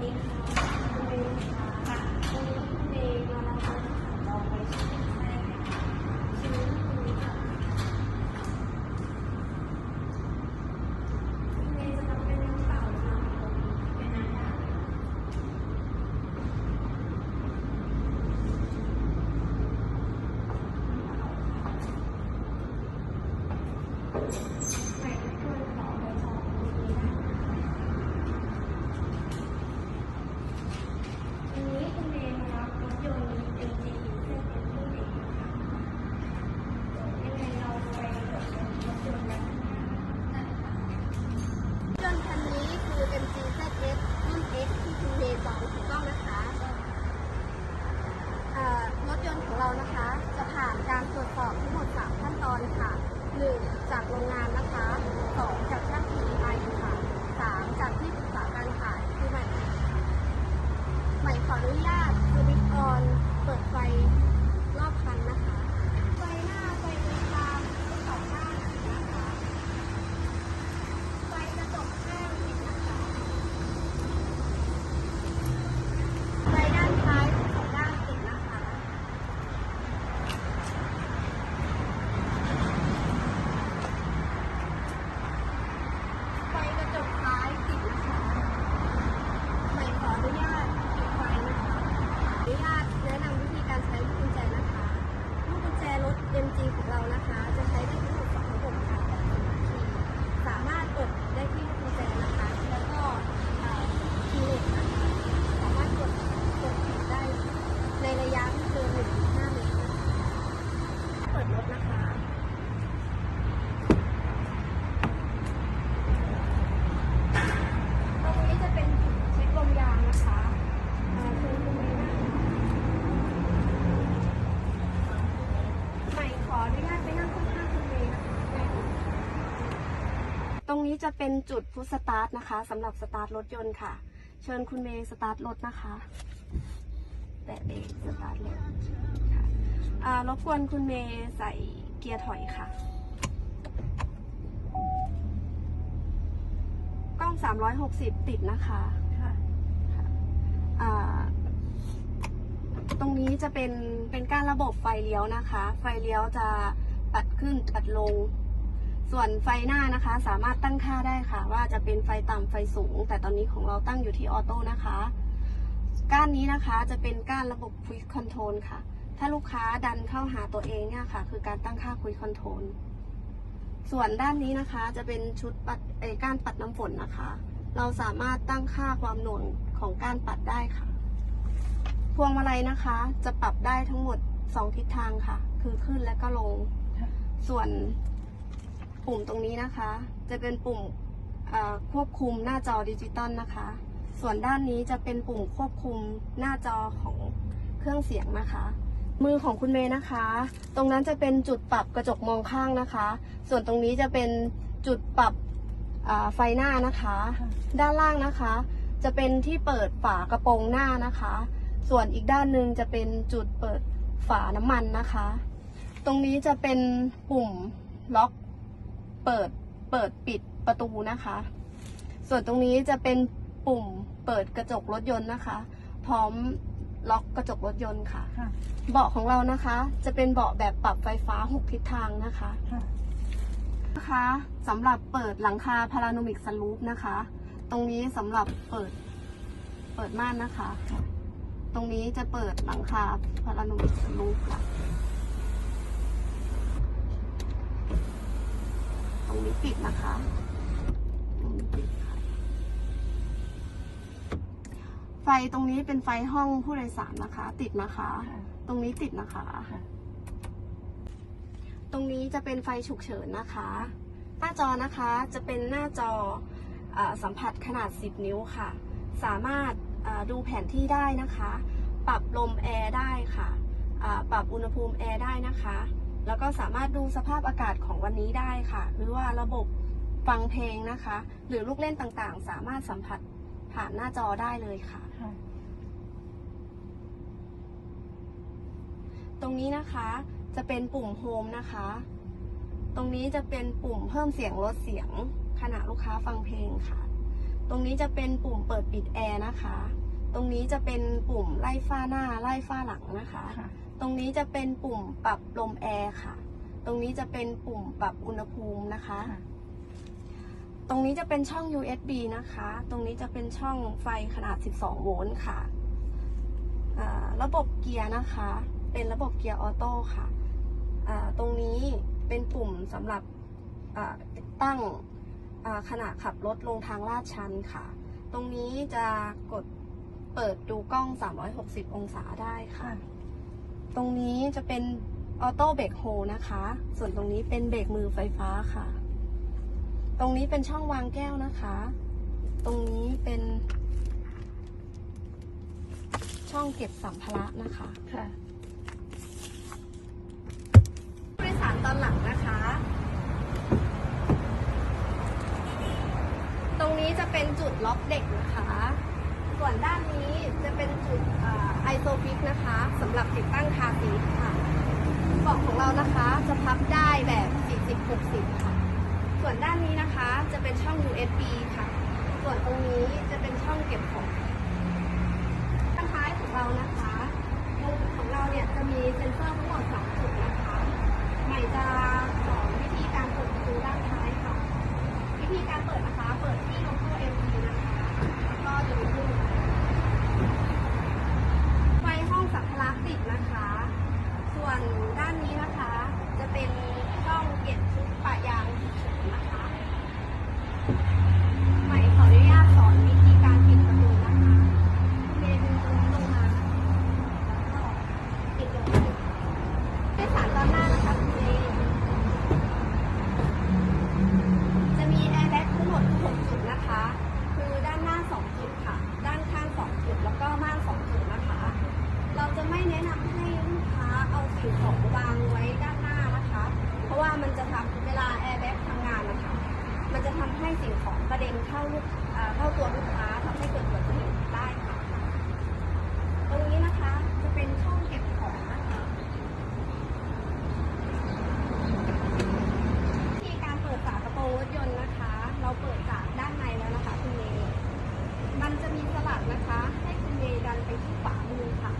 你好。 ตรงนี้จะเป็นจุดพุทสตาร์ทนะคะสำหรับสตาร์ทรถยนต์ค่ะ เชิญคุณเมย์สตาร์ทรถนะคะแตะเบรกสตาร์ทรถค่ะอ่ารบกวนคุณเมย์ใส่เกียร์ถอยค่ะ กล้อง 360 ติดนะคะค่ะอ่าตรงนี้จะเป็นเป็นการระบบไฟเลี้ยวนะคะ ไฟเลี้ยวจะปัดขึ้นปัดลง ส่วนไฟหน้านะคะสามารถตั้งค่าได้ค่ะ ว่าจะเป็นไฟต่ำไฟสูง แต่ตอนนี้ของเราตั้งอยู่ที่ออโต้นะคะ ก้านนี้นะคะจะเป็นก้านระบบ Quick Control ค่ะ ถ้าลูกค้าดันเข้าหาตัวเองเนี่ยค่ะ คือการตั้งค่า Quick Control ส่วนด้านนี้นะคะจะเป็นชุดปัดเอยก้านปัดน้ำฝนนะคะ เราสามารถตั้งค่าความหน่วงของก้านปัดได้ค่ะ พวงมาลัยนะคะจะปรับได้ทั้งหมด 2 ทิศทางค่ะ คือขึ้นและก็ลงค่ะส่วน ปุ่มตรงนี้นะคะ จะเป็นปุ่มควบคุมหน้าจอดิจิตอลนะคะ ส่วนด้านนี้จะเป็นปุ่มควบคุมหน้าจอของเครื่องเสียงนะคะ มือของคุณเมย์นะคะ ตรงนั้นจะเป็นจุดปรับกระจกมองข้างนะคะ ส่วนตรงนี้จะเป็นจุดปรับไฟหน้านะคะ ด้านล่างนะคะ จะเป็นที่เปิดฝากระโปรงหน้านะคะ ส่วนอีกด้านหนึ่งจะเป็นจุดเปิดฝาน้ำมันนะคะ ตรงนี้จะเป็นปุ่มล็อก เปิดเปิดปิดประตูนะคะ ส่วนตรงนี้จะเป็นปุ่มเปิดกระจกรถยนต์นะคะ พร้อมล็อกกระจกรถยนต์ค่ะ ค่ะ เบาะของเรานะคะ จะเป็นเบาะแบบปรับไฟฟ้า6ทิศทางนะคะค่ะ นะคะสำหรับเปิดหลังคาพาราโนมิกสลูปนะคะ ตรงนี้สำหรับเปิดเปิดม่านนะคะ ตรงนี้จะเปิดหลังคาพาราโนมิกสลูปค่ะ ตรงนี้ปิดนะคะตรงนี้ปิดค่ะไฟตรงนี้เป็นไฟห้องผู้โดยสารนะคะ ติดนะคะ ตรงนี้ติดนะคะ ตรงนี้จะเป็นไฟฉุกเฉินนะคะ หน้าจอนะคะจะเป็นหน้าจออสัมผัสขนาด 10 นิ้วค่ะ สามารถดูแผนที่ได้นะคะ ปรับลมแอร์ได้ค่ะ ปรับอุณหภูมิแอร์ได้นะคะ แล้วก็สามารถดูสภาพอากาศของวันนี้ได้ค่ะ หรือว่าระบบฟังเพลงนะคะ หรือลูกเล่นต่างๆ สามารถสัมผัสผ่านหน้าจอได้เลยค่ะค่ะ ตรงนี้นะคะจะเป็นปุ่มโฮมนะคะ ตรงนี้จะเป็นปุ่มเพิ่มเสียงลดเสียงขณะลูกค้าฟังเพลงค่ะ ตรงนี้จะเป็นปุ่มเปิดปิดแอร์นะคะ ตรงนี้จะเป็นปุ่มไล่ฝ้าหน้าไล่ฝ้าหลังนะคะค่ะ ตรงนี้จะเป็นปุ่มปรับลมแอร์ค่ะ ตรงนี้จะเป็นปุ่มปรับอุณหภูมินะคะค่ะตรงนี้จะเป็นช่อง USB นะคะ ตรงนี้จะเป็นช่องไฟขนาด 12 โวลต์ค่ะอ่าระบบเกียร์นะคะ เป็นระบบเกียร์ออโต้ค่ะอ่าตรงนี้เป็นปุ่มสำหรับอ่าติดตั้งอ่าขณะขับรถลงทางลาดชันค่ะ ตรงนี้จะกดเปิดดูกล้อง 360 องศาได้ค่ะ ตรงนี้จะเป็นออโต้เบรกโฮนะคะ ส่วนตรงนี้เป็นเบรกมือไฟฟ้าค่ะ ตรงนี้เป็นช่องวางแก้วนะคะ ตรงนี้เป็นช่องเก็บสัมภาระนะคะค่ะผู้โดยสารตอนหลังนะคะ ตรงนี้จะเป็นจุดล็อกเด็กนะคะ ส่วนด้านนี้จะเป็นจุดไอโซฟิกนะคะสำหรับติดตั้งคาซีทค่ะเบาะของเรานะคะจะพับได้แบบ 40-60 ค่ะ ส่วนด้านนี้นะคะจะเป็นช่อง USB ค่ะ ส่วนตรงนี้จะเป็นช่องเก็บของด้านท้ายของเรานะคะตรงของเราเนี่ยจะมีเซ็นเซอร์ทั้งหมด2จุดนะคะ ใหม่จะสอนวิธีการเปิดประตูด้านท้ายค่ะ วิธีการเปิดนะคะ เปิดที่โลโก้ MT นะคะ แล้วก็จะมีขึ้นไฟห้องสัมภาระติดนะคะ ส่วนด้านนี้นะคะ จะเป็นช่องเก็บชุดปะยางฉุกเฉินนะคะ ใหม่ขออนุญาตสอนวิธีการปิดประตูนะคะเมย์ดึงตรงนี้ลงมา แล้วก็ปิดลงมาให้สารตอนหน้านะคะคุณเมย์จะมีแอร์แบ็กทั้งหมด 6 จุดนะคะ คือด้านหน้า 2 จุดค่ะ ด้านข้าง 2 จุด แล้วก็ม่าน 2 จุดนะคะ เราจะไม่แนะนำให้ลูกค้าเอาสิ่งของวางไว้ด้านหน้านะคะ เพราะว่ามันจะทำเวลาแอร์แบ็กทำงานนะคะ มันจะทำให้สิ่งของกระเด็นเข้าลูกอ่าเข้าตัวลูกค้าทำให้เกิดอุบัติเหตุได้ค่ะ ตรงนี้นะคะจะเป็นช่องเก็บของนะคะวิธีการเปิดฝากระโปรงรถยนต์นะคะ เราเปิดจากด้านในแล้วนะคะคุณเมย์มันจะมีสลักนะคะ ให้คุณเมย์ดันไปที่ฝามือค่ะ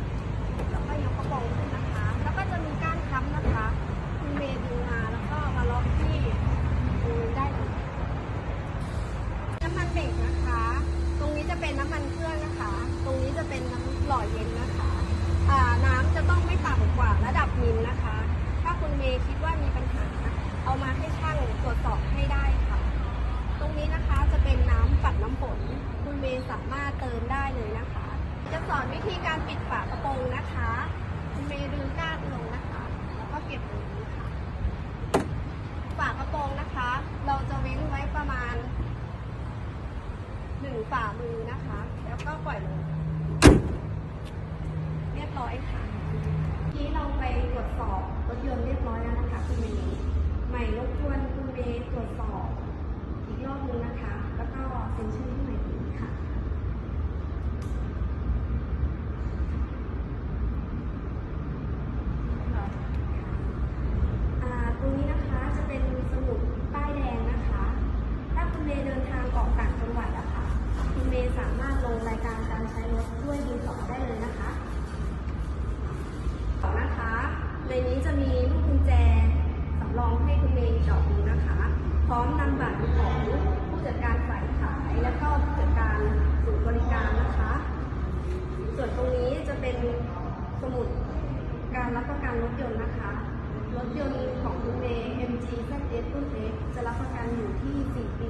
แล้วก็ยกกระโปรงขึ้นนะคะ แล้วก็จะมีก้านค้ำนะคะ คุณเมย์ดึงมาแล้วก็มาล็อกที่มือได้เลย น้ำมันเบรกนะคะ ตรงนี้จะเป็นน้ำมันเครื่องนะคะ ตรงนี้จะเป็นน้ำหล่อเย็นนะคะอ่าน้ำจะต้องไม่ต่ำกว่าระดับมิลนะคะ ถ้าคุณเมย์คิดว่ามีปัญหา เอามาให้ช่างตรวจสอบให้ได้ค่ะ ตรงนี้นะคะจะเป็นน้ำปัดน้ำฝน คุณเมย์ สามารถเติมได้เลยนะคะ จะสอนวิธีการปิดฝากระโปรงนะคะคุณเมย์ดึงก้านลงนะคะ แล้วก็เก็บตรงนี้ค่ะ ฝากระโปรงนะคะ เราจะเว้นไว้ประมาณหนึ่งฝ่ามือนะคะ แล้วก็ปล่อยลงเรียบร้อยค่ะที่เราไปตรวจสอบรถยนต์เรียบร้อยแล้วนะคะคุณเมย์ใหม่รบกวนคุณเมย์ตรวจสอบอีกรอบนึงนะคะ แล้วก็เซ็นชื่อให้ใหม่ Sí, sí.